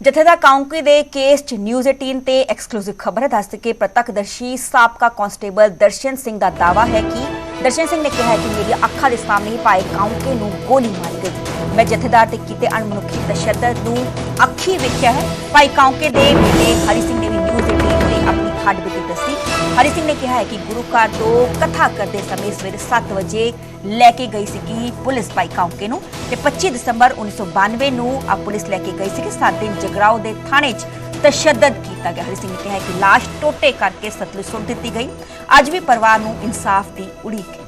ਜਥੇਦਾਰ ਕਾਉਂਕੀ ਦੇ ਕੇਸ 'ਚ ਨਿਊਜ਼ 18 ਤੇ ਐਕਸਕਲੂਸਿਵ ਖਬਰ ਹੈ ਦੱਸਦੇ ਕਿ ਪ੍ਰਤੱਖਦਰਸ਼ੀ ਸਾਬਕਾ ਕਾਂਸਟੇਬਲ ਦਰਸ਼ਨ ਸਿੰਘ ਦਾ ਦਾਵਾ ਹੈ ਕਿ ਦਰਸ਼ਨ ਸਿੰਘ ਨੇ ਕਿਹਾ ਕਿ ਮੇਰੀਆਂ ਅੱਖਾਂ ਦੇ ਸਾਹਮਣੇ ਹੀ ਭਾਈ ਕਾਉਂਕੇ ਨੂੰ ਗੋਲੀ ਮਾਰੀ ਗਈ। ਮੈਂ ਜਥੇਦਾਰ ਤੇ ਕੀਤੇ ਅਣਮਨੁੱਖੀ ਤਸ਼ੱਦਦ ਨੂੰ ਅੱਖੀ ਵੇਖਿਆ ਹੈ। ਭਾਈ ਕਾਉਂਕੇ ਦੇ ਬੇਟੇ ਹਰੀ ਸਿੰਘ ਨੇ ਵੀ ਨਿਊਜ਼ 18 ਤੇ ਆਪਣੀ ਹੱਡਬੀਤੀ ਦੱਸੀ। ਹਰੀ ਸਿੰਘ ਨੇ ਕਿਹਾ ਹੈ ਕਿ ਗੁਰੂ ਘਰ ਤੋਂ ਕਥਾ ਕਰਦੇ ਸਮੇਂ ਸਵੇਰੇ 7 ਵਜੇ ਲੈ ਕੇ ਗਈ ਸੀ ਕਿ ਪੁਲਿਸ ਭਾਈ ਕਾਉਂਕੇ ਨੂੰ ਤੇ 25 ਦਸੰਬਰ 1992 ਨੂੰ ਆ ਪੁਲਿਸ ਲੈ ਕੇ ਗਈ ਸੀ ਕਿ 7 ਦਿਨ ਜਗਰਾਓ ਦੇ ਥਾਣੇ 'ਚ ਤਸ਼ੱਦਦ ਕੀਤਾ ਗਿਆ। ਹਰੀ ਸਿੰਘ ਨੇ ਕਿਹਾ ਕਿ লাশ ਟੋਟੇ ਕਰਕੇ ਸਤਲੁਜ ਸੁੱਟ ਦਿੱਤੀ ਗਈ। ਅੱਜ ਵੀ ਪਰਿਵਾਰ ਨੂੰ ਇਨਸਾਫ ਦੀ ਉਡੀਕ ਹੈ।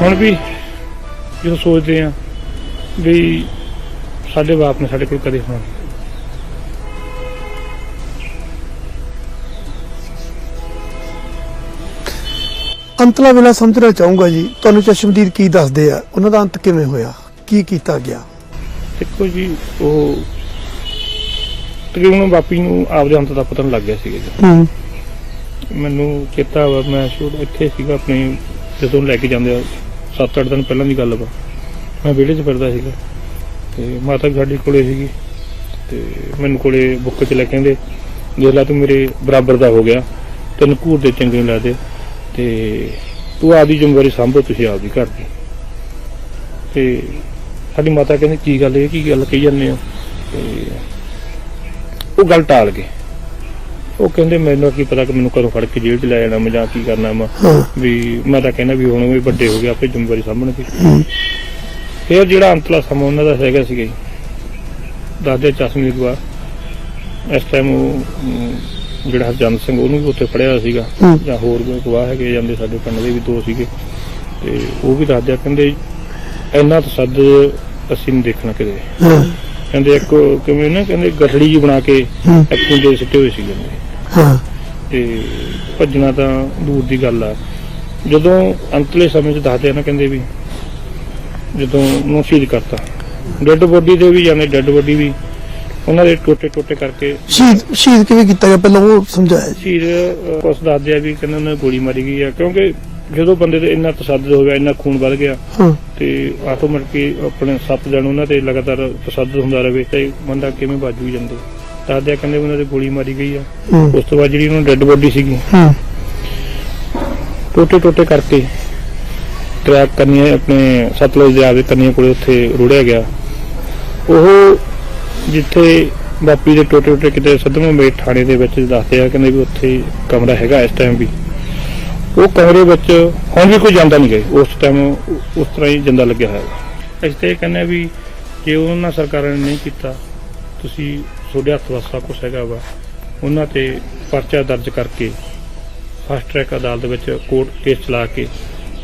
ਹੁਣ ਵੀ ਜਦੋਂ ਸੋਚਦੇ ਆ ਵੀ ਸਾਡੇ ਬਾਪ ਨੇ ਸਾਡੇ ਕੋਲ ਕਦੇ ਹੋਣਾ ਅੰਤਲਾ ਵੇਲਾ ਸਮਝਣਾ ਚਾਹੂੰਗਾ ਜੀ। ਤੁਹਾਨੂੰ ਚਸ਼ਮਦੀਦ ਕੀ ਦੱਸਦੇ ਆ? ਉਹਨਾਂ ਦਾ ਅੰਤ ਕਿਵੇਂ ਹੋਇਆ? ਕੀ ਕੀਤਾ ਗਿਆ? ਦੇਖੋ ਜੀ ਉਹ ਤਕਰੀਬਨ ਬਾਪੀ ਨੂੰ ਆਪਦੇ ਅੰਤ ਦਾ ਪਤਾ ਨਹੀਂ ਲੱਗ ਗਿਆ ਸੀਗਾ ਜੀ। ਹੂੰ। ਮੈਨੂੰ ਚੇਤਾ ਵਾ ਮੈਂ ਸ਼ੁਰੂ ਇੱਥੇ ਸੀਗਾ ਆਪਣੇ ਜਦੋਂ ਲੈ ਕੇ ਜਾਂਦੇ ਆ 7-8 ਦਿਨ ਪਹਿਲਾਂ ਦੀ ਗੱਲ ਵਾ। ਮੈਂ ਵਿਹੜੇ 'ਚ ਫਿਰਦਾ ਸੀਗਾ ਤੇ ਮਾਤਾ ਵੀ ਸਾਡੀ ਕੋਲੇ ਸੀਗੀ ਤੇ ਮੈਨੂੰ ਕੋਲੇ ਬੁੱਕ 'ਚ ਲੈ ਕਹਿੰਦੇ ਦੇਖ ਲੈ ਤੂੰ ਮੇਰੇ ਬਰਾਬਰ ਦਾ ਹੋ ਗਿਆ ਤੈਨੂੰ ਘੂਰ ਦੇ ਚੰਗੇ ਲੱਗਦੇ ਤੇ ਤੂੰ ਆਪਦੀ ਜ਼ਿੰਮੇਵਾਰੀ ਸੰਭੋ ਤੁਸੀਂ ਆਪਦੀ ਘਰ ਦੀ। ਤੇ ਸਾਡੀ ਮਾਤਾ ਕਹਿੰਦੀ ਕੀ ਗੱਲ ਇਹ ਕੀ ਗੱਲ ਕਹੀ ਜਾਂਦੇ ਹੋ? ਤੇ ਉਹ ਗੱਲ ਟਾਲ ਗਏ। ਉਹ ਕਹਿੰਦੇ ਮੈਨੂੰ ਕੀ ਪਤਾ ਕਿ ਮੈਨੂੰ ਕਦੋਂ ਫੜ ਕੇ ਜੇਲ੍ਹ ਚ ਲੈ ਜਾਣਾ ਮੈਂ ਜਾਂ ਕੀ ਕਰਨਾ ਮੈਂ ਵੀ ਮੈਂ ਤਾਂ ਕਹਿੰਦਾ ਵੀ ਹੁਣ ਵੀ ਵੱਡੇ ਹੋ ਗਏ ਆਪੇ ਜ਼ਿੰਮੇਵਾਰੀ ਸਾਂਭਣਗੇ। ਫਿਰ ਜਿਹੜਾ ਅੰਤਲਾ ਸਮਾਂ ਉਹਨਾਂ ਦਾ ਹੈਗਾ ਸੀਗਾ ਜੀ ਦਾਦੇ ਚਸ਼ਮੀ ਗਵਾ ਇਸ ਟਾਈਮ ਉਹ ਜਿਹੜਾ ਹਰਜੰਦ ਸਿੰਘ ਉਹਨੂੰ ਵੀ ਉੱਥੇ ਫੜਿਆ ਹੋਇਆ ਸੀਗਾ। ਜਾਂ ਹੋਰ ਕੋਈ ਗਵਾਹ ਹੈਗੇ ਜਾਂਦੇ ਸਾਡੇ ਪਿੰਡ ਦੇ ਵੀ ਦੋ ਸੀਗੇ। ਤੇ ਉਹ ਵੀ ਦੱਸਦੇ ਕਹਿੰਦੇ ਇੰਨਾ ਤਸੱਦ ਅਸੀਂ ਨਹੀਂ ਦੇਖਣਾ ਕਿਤੇ। ਹਾਂ। ਕਹਿੰਦੇ ਇੱਕ ਕਿਵੇਂ ਨਾ ਕਹਿੰਦੇ ਗਠੜੀ ਜੀ ਬਣਾ ਕੇ। ਇੱਕ ਕੁੰਡੇ ਸਿੱਟੇ ਹੋਏ ਸੀ ਕਹਿੰਦੇ ਹਾਂ। ਤੇ ਭੱਜਣਾ ਤਾਂ ਦੂਰ ਦੀ ਗੱਲ ਆ। ਜਦੋਂ ਅੰਤਲੇ ਸਮੇਂ 'ਚ ਦੱਸਦੇ ਆ ਨਾ ਕਹਿੰਦੇ ਵੀ ਜਦੋਂ ਨੂੰ ਸ਼ਹੀਦ ਕਰਤਾ। ਡੈੱਡ ਬੋਡੀ ਦੇ ਵੀ ਜਾਂਦੇ ਡੈੱਡ ਬੋਡੀ ਵੀ। ਉਹਨਾਂ ਦੇ ਟੋਟੇ ਟੋਟੇ ਕਰਕੇ ਸ਼ਹੀਦ ਸ਼ਹੀਦ ਕਿਵੇਂ ਕੀਤਾ ਗਿਆ? ਪਹਿਲਾਂ ਉਹ ਸਮਝਾਇਆ ਸ਼ਹੀਦ ਉਸ ਦੱਸਦੇ ਆ ਵੀ ਕਹਿੰਦੇ ਉਹਨਾਂ ਨੇ ਗੋਲੀ ਮਾਰੀ ਗਈ ਆ। ਕਿਉਂਕਿ ਜਦੋਂ ਬੰਦੇ ਦੇ ਇੰਨਾ ਤਸੱਦਦ ਹੋ ਗਿਆ ਇੰਨਾ ਖੂਨ ਵੱਧ ਗਿਆ ਹਾਂ। ਤੇ ਆਟੋਮੈਟਿਕ ਆਪਣੇ ਸੱਤ ਦਿਨ ਉਹਨਾਂ ਤੇ ਲਗਾਤਾਰ ਤਸੱਦਦ ਹੁੰਦਾ ਰਹੇ ਤੇ ਬੰਦਾ ਕਿਵੇਂ ਬਾਜੂ ਜਾਂਦੇ। ਦੱਸਦੇ ਆ ਕਹਿੰਦੇ ਉਹਨਾਂ ਦੇ ਗੋਲੀ ਮਾਰੀ ਗਈ ਆ। ਹੂੰ। ਉਸ ਤੋਂ ਬਾਅਦ ਜਿਹੜੀ ਉਹਨਾਂ ਡੈੱਡ ਬੋਡੀ ਸੀਗੀ। ਹੂੰ। ਟੋਟੇ ਟੋਟੇ ਕਰਕੇ ਟਰੈਕ ਕਰਨੀਆਂ ਆਪਣੇ ਸਤਲੁਜ ਦੇ ਆਵੇ ਕਰਨੀਆਂ ਕੋਲੇ ਉੱਥੇ ਰੁੜਿਆ ਗਿਆ। ਉਹ ਜਿੱਥੇ ਬਾਪੀ ਦੇ ਟੋਟੇ ਟੋਟੇ ਕਿਤੇ ਸਦਮਾ ਮੇਟ ਥਾਣੇ ਦੇ ਵਿੱਚ ਦੱਸਦੇ ਆ ਕਹਿੰਦੇ ਵੀ ਉੱਥੇ ਕਮਰਾ ਹੈਗਾ ਇਸ ਟਾਈਮ ਵੀ। ਉਹ ਕਮਰੇ ਵਿੱਚ ਹੁਣ ਵੀ ਕੋਈ ਜਾਂਦਾ ਨਹੀਂ ਗਏ ਉਸ ਟਾਈਮ ਉਸ ਤਰ੍ਹਾਂ ਹੀ ਜਿੰਦਾ ਲੱਗਿਆ ਹੋਇਆ ਹੈ ਅਸੀਂ ਤੇ ਇਹ ਕਹਿੰਦੇ ਆ ਵੀ ਜੇ ਉਹਨਾਂ ਸਰਕਾਰਾਂ ਨੇ ਨਹੀਂ ਕੀਤਾ ਤੁਸੀਂ ਤੁਹਾਡੇ ਹੱਥ ਵਸਾ ਕੁਛ ਹੈਗਾ ਵਾ। ਉਹਨਾਂ ਤੇ ਪਰਚਾ ਦਰਜ ਕਰਕੇ ਫਾਸਟ ਟਰੈਕ ਅਦਾਲਤ ਵਿੱਚ ਕੋਰਟ ਕੇਸ ਚਲਾ ਕੇ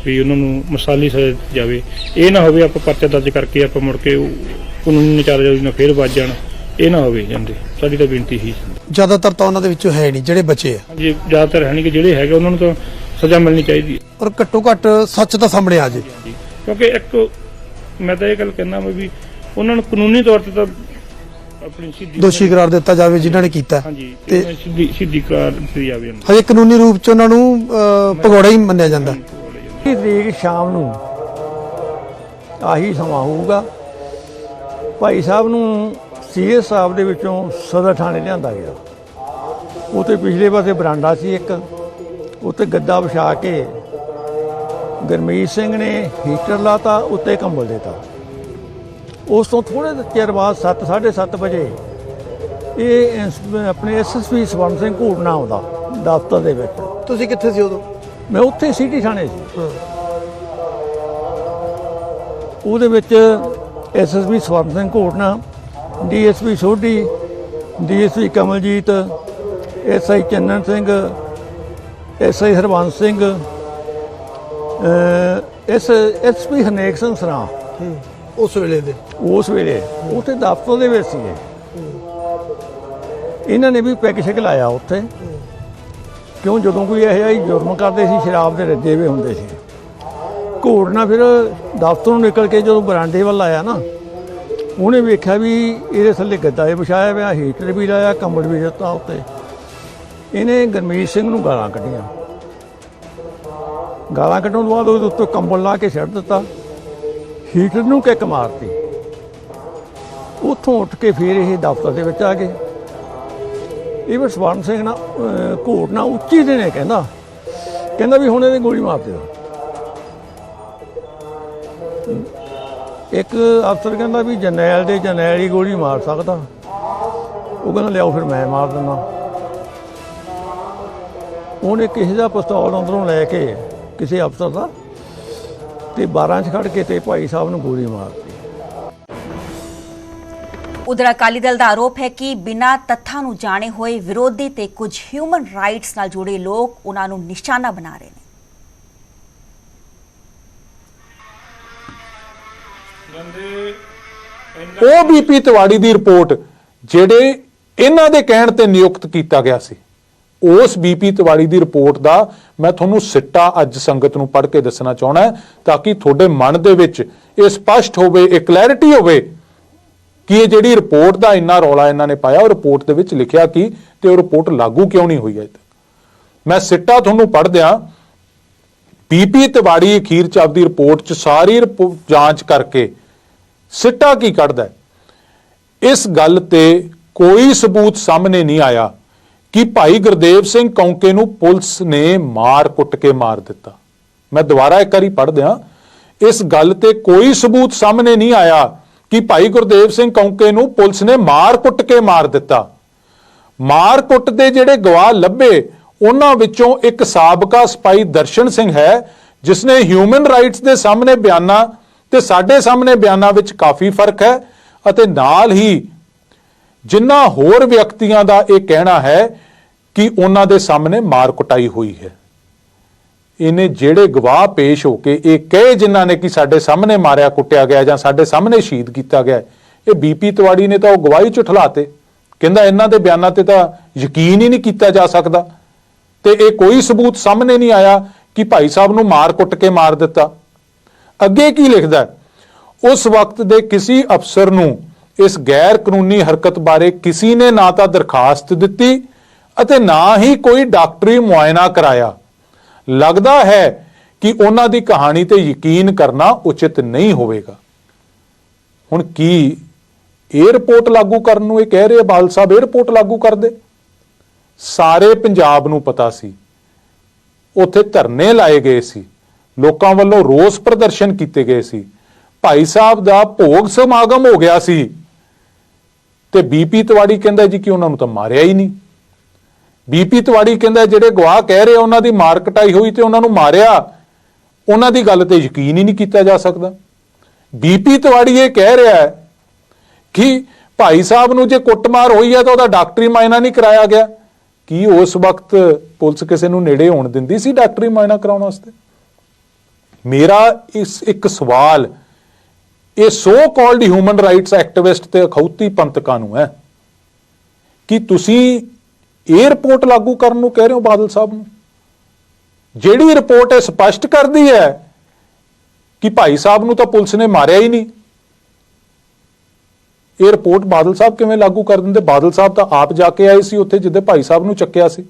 ਵੀ ਉਹਨਾਂ ਨੂੰ ਮਸਾਲੀ ਸਜ਼ਾ ਦਿੱਤੀ ਜਾਵੇ। ਇਹ ਨਾ ਹੋਵੇ ਆਪਾਂ ਪਰਚਾ ਦਰਜ ਕਰਕੇ ਆਪਾਂ ਮੁੜ ਕੇ ਕਾਨੂੰਨੀ ਨਿਚਾਰਜ ਨਾਲ ਫੇਰ ਵੱਜ ਜਾਣ। ਇਹ ਨਾ ਹੋਵੇ ਜਾਂਦੇ। ਸਾਡੀ ਤਾਂ ਬੇਨਤੀ ਹੀ। ਜ਼ਿਆਦਾਤਰ ਤਾਂ ਉਹਨਾਂ ਦੇ ਵਿੱਚੋਂ ਹੈ ਨਹੀਂ ਜਿਹੜੇ ਬਚੇ ਆ। ਜੇ ਜ਼ਿਆਦਾਤਰ ਹੈ ਨਹੀਂ ਕਿ ਜਿਹੜੇ ਹੈਗੇ ਉਹਨਾਂ ਨੂੰ ਤਾਂ ਸਜ਼ਾ ਮਿਲਣੀ ਚਾਹੀਦੀ ਹੈ। ਔਰ ਘੱਟੋ ਘੱਟ ਸੱਚ ਤਾਂ ਸਾਹਮਣੇ ਆ ਜੇ। ਕਿਉਂਕਿ ਇੱਕ ਮੈਂ ਤਾਂ ਇਹ ਗੱਲ ਕਹਿਣਾ ਮੈਂ ਵੀ ਉਹਨਾਂ ਨੂੰ ਕਾਨੂੰਨੀ ਤੌਰ ਤੇ ਤਾਂ ਆਪਣੀ ਸਿੱਧੀ ਦੋਸ਼ੀ ਕਰਾਰ ਦਿੱਤਾ ਜਾਵੇ ਜਿਨ੍ਹਾਂ ਨੇ ਕੀਤਾ। ਹਾਂਜੀ ਤੇ- ਤੇ ਸਿੱਧੀ ਸਿੱਧੀ ਕਰਾਰ ਦਿੱਤੀ ਜਾਵੇ ਉਹਨਾਂ ਹਜੇ ਕਾਨੂੰਨੀ ਰੂਪ ਚ ਉਹਨਾਂ ਨੂੰ ਅਹ, ਭਗੌੜਾ ਹੀ ਮੰਨਿਆ ਜਾਂਦਾ। ਵੀਹ ਤਰੀਕ ਸ਼ਾਮ ਨੂੰ ਆਹੀ ਸਮਾਂ ਹੋਊਗਾ। ਭਾਈ ਸਾਹਿਬ ਨੂੰ ਸੀਐਸ ਸਾਹਿਬ ਦੇ ਵਿੱਚੋਂ ਸਦਰ ਥਾਣੇ ਲਿਆਂਦਾ ਗਿਆ। ਉਤੇ ਪਿਛਲੇ ਪਾਸੇ ਬਰਾਂਡਾ ਸੀ ਇੱਕ। ਉੱਤੇ ਗੱਦਾ ਵਿਛਾ ਕੇ ਗਰਮੀਤ ਸਿੰਘ ਨੇ ਹੀਟਰ ਲਾਤਾ ਉੱਤੇ ਕੰਬਲ ਦਿੱਤਾ। ਉਸ ਤੋਂ ਥੋੜੇ ਚਿਰ ਬਾਅਦ 7 7:30 ਵਜੇ ਇਹ ਆਪਣੇ ਐਸਐਸਪੀ ਸਵਰਨ ਸਿੰਘ ਘੂੜਨਾ ਆਉਂਦਾ ਦਫ਼ਤਰ ਦੇ ਵਿੱਚ। ਤੁਸੀਂ ਕਿੱਥੇ ਸੀ ਉਦੋਂ? ਮੈਂ ਉੱਥੇ ਸਿਟੀ ਥਾਣੇ ਸੀ। ਉਹਦੇ ਵਿੱਚ SSP Swaran Singh Ghotna DSP Sodhi DSP Kamaljit SI Channan Singh SI Harvans Singh S SP Harnek Singh Sra ਉਸ ਵੇਲੇ ਦੇ। ਉਸ ਵੇਲੇ ਉੱਥੇ ਦਫ਼ਤਰ ਦੇ ਵਿੱਚ ਸੀਗੇ। ਇਹਨਾਂ ਨੇ ਵੀ ਪੈਕ ਸ਼ਿਕ ਲਾਇਆ ਉੱਥੇ। ਕਿਉਂ? ਜਦੋਂ ਕੋਈ ਇਹੋ ਜਿਹਾ ਜੁਰਮ ਕਰਦੇ ਸੀ ਸ਼ਰਾਬ ਦੇ ਰੱਜੇ ਵੇ ਹੁੰਦੇ ਸੀ। ਘੋੜਨਾ ਫਿਰ ਦਫ਼ਤਰੋਂ ਨਿਕਲ ਕੇ ਜਦੋਂ ਬਰਾਂਡੇ ਵੱਲ ਆਇਆ ਨਾ ਉਹਨੇ ਵੇਖਿਆ ਵੀ ਇਹਦੇ ਥੱਲੇ ਗੱਦਾ ਇਹ ਵਿਛਾਇਆ ਹੋਇਆ ਹੀਟਰ ਵੀ ਲਾਇਆ ਕੰਬਲ ਵੀ ਦਿੱਤਾ ਉੱਤੇ। ਇਹਨੇ ਗਰਮੀਤ ਸਿੰਘ ਨੂੰ ਗਾਲਾਂ ਕੱਢੀਆਂ। ਗਾਲਾਂ ਕੱਢਣ ਤੋਂ ਬਾਅਦ ਉਹਦੇ ਉੱਤੇ ਕੰਬਲ ਲਾ ਕੇ ਛੱਡ ਦਿੱਤਾ। ਹੀਟਰ ਨੂੰ ਕਿੱਕ ਮਾਰਤੀ। ਉੱਥੋਂ ਉੱਠ ਕੇ ਫਿਰ ਇਹ ਦਫ਼ਤਰ ਦੇ ਵਿੱਚ ਆ ਗਏ। ਇਹ ਵੀ ਸਵਰਨ ਸਿੰਘ ਨਾ ਘੋਟ ਨਾ ਉੱਚੀ ਦੇ ਨੇ ਕਹਿੰਦਾ। ਕਹਿੰਦਾ ਵੀ ਹੁਣ ਇਹਦੇ ਗੋਲੀ ਮਾਰ ਦਿਓ ਇੱਕ ਅਫਸਰ ਕਹਿੰਦਾ ਵੀ ਜਰਨੈਲ ਦੇ ਜਰਨੈਲ ਹੀ ਗੋਲੀ ਮਾਰ ਸਕਦਾ। ਉਹ ਕਹਿੰਦਾ, ਲਿਆਓ ਫਿਰ ਮੈਂ ਮਾਰ ਦਿੰਦਾ। ਉਹਨੇ ਕਿਸੇ ਦਾ ਪਿਸਤੌਲ ਅੰਦਰੋਂ ਲੈ ਕੇ ਕਿਸੇ ਅਫਸਰ ਦਾ ਤੇ 12 ਚ ਖੜ ਕੇ ਤੇ ਭਾਈ ਸਾਹਿਬ ਨੂੰ ਗੋਲੀ ਮਾਰਤੀ। ਉਧਰ ਅਕਾਲੀ ਦਲ ਦਾ ਆਰੋਪ ਹੈ ਕਿ ਬਿਨਾਂ ਤੱਥਾਂ ਨੂੰ ਜਾਣੇ ਹੋਏ ਵਿਰੋਧੀ ਤੇ ਕੁਝ ਹਿਊਮਨ ਰਾਈਟਸ ਨਾਲ ਜੁੜੇ ਲੋਕ ਉਹਨਾਂ ਨੂੰ ਨਿਸ਼ਾਨਾ ਬਣਾ ਰਹੇ ਨੇ। ਉਹ ਬੀਪੀ ਤਿਵਾੜੀ ਦੀ ਰਿਪੋਰਟ ਜਿਹੜੇ ਇਹਨਾਂ ਦੇ ਕਹਿਣ ਤੇ ਨਿਯੁਕਤ ਕੀਤਾ ਗਿਆ ਸੀ। ਉਸ ਬੀਪੀ ਤਿਵਾੜੀ ਦੀ ਰਿਪੋਰਟ ਦਾ ਮੈਂ ਤੁਹਾਨੂੰ ਸਿੱਟਾ ਅੱਜ ਸੰਗਤ ਨੂੰ ਪੜ੍ਹ ਕੇ ਦੱਸਣਾ ਚਾਹਣਾ ਤਾਂ ਕਿ ਤੁਹਾਡੇ ਮਨ ਦੇ ਵਿੱਚ ਇਹ ਸਪਸ਼ਟ ਹੋਵੇ, ਇਹ ਕਲੈਰਿਟੀ ਹੋਵੇ ਕਿ ਇਹ ਜਿਹੜੀ ਰਿਪੋਰਟ ਦਾ ਇੰਨਾ ਰੌਲਾ ਇਹਨਾਂ ਨੇ ਪਾਇਆ, ਉਹ ਰਿਪੋਰਟ ਦੇ ਵਿੱਚ ਲਿਖਿਆ ਕੀ ਤੇ ਉਹ ਰਿਪੋਰਟ ਲਾਗੂ ਕਿਉਂ ਨਹੀਂ ਹੋਈ ਅਜੇ ਤੱਕ। ਮੈਂ ਸਿੱਟਾ ਤੁਹਾਨੂੰ ਪੜ੍ਹ ਦਿਆਂ ਬੀਪੀ ਤਿਵਾੜੀ ਅਖੀਰ ਚ ਆਪਦੀ ਰਿਪੋਰਟ ਚ ਸਾਰੀ ਰਿਪੋ- ਜਾਂਚ ਕਰਕੇ ਸਿੱਟਾ ਕੀ ਕੱਢਦਾ ਇਸ ਗੱਲ ਤੇ ਕੋਈ ਸਬੂਤ ਸਾਹਮਣੇ ਨਹੀਂ ਆਇਆ। ਕਿ ਭਾਈ ਗੁਰਦੇਵ ਸਿੰਘ ਕੌਂਕੇ ਨੂੰ ਪੁਲਿਸ ਨੇ ਮਾਰ ਕੁੱਟ ਕੇ ਮਾਰ ਦਿੱਤਾ। ਮੈਂ ਦੁਬਾਰਾ ਇੱਕ ਵਾਰੀ ਪੜ੍ਹ ਦਿਆਂ। ਇਸ ਗੱਲ ਤੇ ਕੋਈ ਸਬੂਤ ਸਾਹਮਣੇ ਨਹੀਂ ਆਇਆ ਕਿ ਭਾਈ ਗੁਰਦੇਵ ਸਿੰਘ ਕੌਂਕੇ ਨੂੰ ਪੁਲਿਸ ਨੇ ਮਾਰ ਕੁੱਟ ਕੇ ਮਾਰ ਦਿੱਤਾ। ਮਾਰ ਕੁੱਟ ਦੇ ਜਿਹੜੇ ਗਵਾਹ ਲੱਭੇ, ਉਹਨਾਂ ਵਿੱਚੋਂ ਇੱਕ ਸਾਬਕਾ ਸਿਪਾਹੀ ਦਰਸ਼ਨ ਸਿੰਘ ਹੈ ਜਿਸ ਨੇ ਹਿਊਮਨ ਰਾਈਟਸ ਦੇ ਸਾਹਮਣੇ ਬਿਆਨਾਂ ਤੇ ਸਾਡੇ ਸਾਹਮਣੇ ਬਿਆਨਾਂ ਵਿੱਚ ਕਾਫੀ ਫ਼ਰਕ ਹੈ ਅਤੇ ਨਾਲ ਹੀ ਜਿਨ੍ਹਾਂ ਹੋਰ ਵਿਅਕਤੀਆਂ ਦਾ ਇਹ ਕਹਿਣਾ ਹੈ ਕਿ ਉਹਨਾਂ ਦੇ ਸਾਹਮਣੇ ਮਾਰ ਕੁਟਾਈ ਹੋਈ ਹੈ। ਇਹਨੇ ਜਿਹੜੇ ਗਵਾਹ ਪੇਸ਼ ਹੋ ਕੇ ਇਹ ਕਹੇ ਜਿਨ੍ਹਾਂ ਨੇ ਕਿ ਸਾਡੇ ਸਾਹਮਣੇ ਮਾਰਿਆ ਕੁੱਟਿਆ ਗਿਆ ਜਾਂ ਸਾਡੇ ਸਾਹਮਣੇ ਸ਼ਹੀਦ ਕੀਤਾ ਗਿਆ, ਇਹ ਬੀਪੀ ਤਵਾੜੀ ਨੇ ਤਾਂ ਉਹ ਗਵਾਹੀ ਚ ਕਹਿੰਦਾ ਇਹਨਾਂ ਦੇ ਬਿਆਨਾਂ ਤੇ ਤਾਂ ਯਕੀਨ ਹੀ ਨਹੀਂ ਕੀਤਾ ਜਾ ਸਕਦਾ। ਤੇ ਇਹ ਕੋਈ ਸਬੂਤ ਸਾਹਮਣੇ ਨਹੀਂ ਆਇਆ ਕਿ ਭਾਈ ਸਾਹਿਬ ਨੂੰ ਮਾਰ ਕੁੱਟ ਕੇ ਮਾਰ ਦਿੱਤਾ। ਅੱਗੇ ਕੀ ਲਿਖਦਾ ਉਸ ਵਕਤ ਦੇ ਕਿਸੇ ਅਫਸਰ ਨੂੰ ਇਸ ਗੈਰ ਕਾਨੂੰਨੀ ਹਰਕਤ ਬਾਰੇ ਕਿਸੇ ਨੇ ਨਾ ਤਾਂ ਦਰਖਾਸਤ ਦਿੱਤੀ ਅਤੇ ਨਾ ਹੀ ਕੋਈ ਡਾਕਟਰੀ ਮੁਆਇਨਾ ਕਰਾਇਆ। ਲੱਗਦਾ ਹੈ ਕਿ ਉਹਨਾਂ ਦੀ ਕਹਾਣੀ ਤੇ ਯਕੀਨ ਕਰਨਾ ਉਚਿਤ ਨਹੀਂ ਹੋਵੇਗਾ। ਹੁਣ ਕੀ ਇਹ ਲਾਗੂ ਕਰਨ ਨੂੰ ਇਹ ਕਹਿ ਰਹੇ ਬਾਲ ਸਾਹਿਬ ਇਹ ਲਾਗੂ ਕਰ ਦੇ ਸਾਰੇ ਪੰਜਾਬ ਨੂੰ ਪਤਾ ਸੀ। ਉੱਥੇ ਧਰਨੇ ਲਾਏ ਗਏ ਸੀ। ਲੋਕਾਂ ਵੱਲੋਂ ਰੋਸ ਪ੍ਰਦਰਸ਼ਨ ਕੀਤੇ ਗਏ ਸੀ। ਭਾਈ ਸਾਹਿਬ ਦਾ ਭੋਗ ਸਮਾਗਮ ਹੋ ਗਿਆ ਸੀ। ਤੇ ਬੀਪੀ ਤਿਵਾੜੀ ਕਹਿੰਦਾ ਜੀ ਕਿ ਉਹਨਾਂ ਨੂੰ ਤਾਂ ਮਾਰਿਆ ਹੀ ਨਹੀਂ। ਬੀਪੀ ਤਿਵਾੜੀ ਕਹਿੰਦਾ ਜਿਹੜੇ ਗਵਾਹ ਕਹਿ ਰਹੇ ਉਹਨਾਂ ਦੀ ਮਾਰ ਕਟਾਈ ਹੋਈ ਤੇ ਉਹਨਾਂ ਨੂੰ ਮਾਰਿਆ। ਉਹਨਾਂ ਦੀ ਗੱਲ ਤੇ ਯਕੀਨ ਹੀ ਨਹੀਂ ਕੀਤਾ ਜਾ ਸਕਦਾ। ਬੀਪੀ ਤਿਵਾੜੀ ਇਹ ਕਹਿ ਰਿਹਾ ਹੈ ਕਿ ਭਾਈ ਸਾਹਿਬ ਨੂੰ ਜੇ ਕੁੱਟਮਾਰ ਹੋਈ ਹੈ ਤਾਂ ਉਹਦਾ ਡਾਕਟਰੀ ਮਾਇਨਾ ਨਹੀਂ ਕਰਾਇਆ ਗਿਆ। ਕੀ ਉਸ ਵਕਤ ਪੁਲਿਸ ਕਿਸੇ ਨੂੰ ਨੇੜੇ ਹੋਣ ਦਿੰਦੀ ਸੀ ਡਾਕਟਰੀ ਮਾਇਨਾ ਕਰਾਉਣ ਵਾਸਤੇ? ਮੇਰਾ ਇਸ ਇੱਕ ਸਵਾਲ ਇਹ so called human rights activist ਤੇ ਅਖੌਤੀ ਪੰਥਕਾਂ ਨੂੰ ਹੈ ਕਿ ਤੁਸੀਂ ਇਹ ਰਿਪੋਰਟ ਲਾਗੂ ਕਰਨ ਨੂੰ ਕਹਿ ਰਹੇ ਹੋ ਬਾਦਲ ਸਾਹਿਬ ਨੂੰ। ਜਿਹੜੀ ਰਿਪੋਰਟ ਇਹ ਸਪਸ਼ਟ ਕਰਦੀ ਹੈ ਕਿ ਭਾਈ ਸਾਹਿਬ ਨੂੰ ਤਾਂ ਪੁਲਿਸ ਨੇ ਮਾਰਿਆ ਹੀ ਨਹੀਂ। ਇਹ ਰਿਪੋਰਟ ਬਾਦਲ ਸਾਹਿਬ ਕਿਵੇਂ ਲਾਗੂ ਕਰ ਦਿੰਦੇ? ਬਾਦਲ ਸਾਹਿਬ ਤਾਂ ਆਪ ਜਾ ਕੇ ਆਏ ਸੀ ਉੱਥੇ ਜਿੱਦੇ ਭਾਈ ਸਾਹਿਬ ਨੂੰ ਚੱਕਿਆ ਸੀ।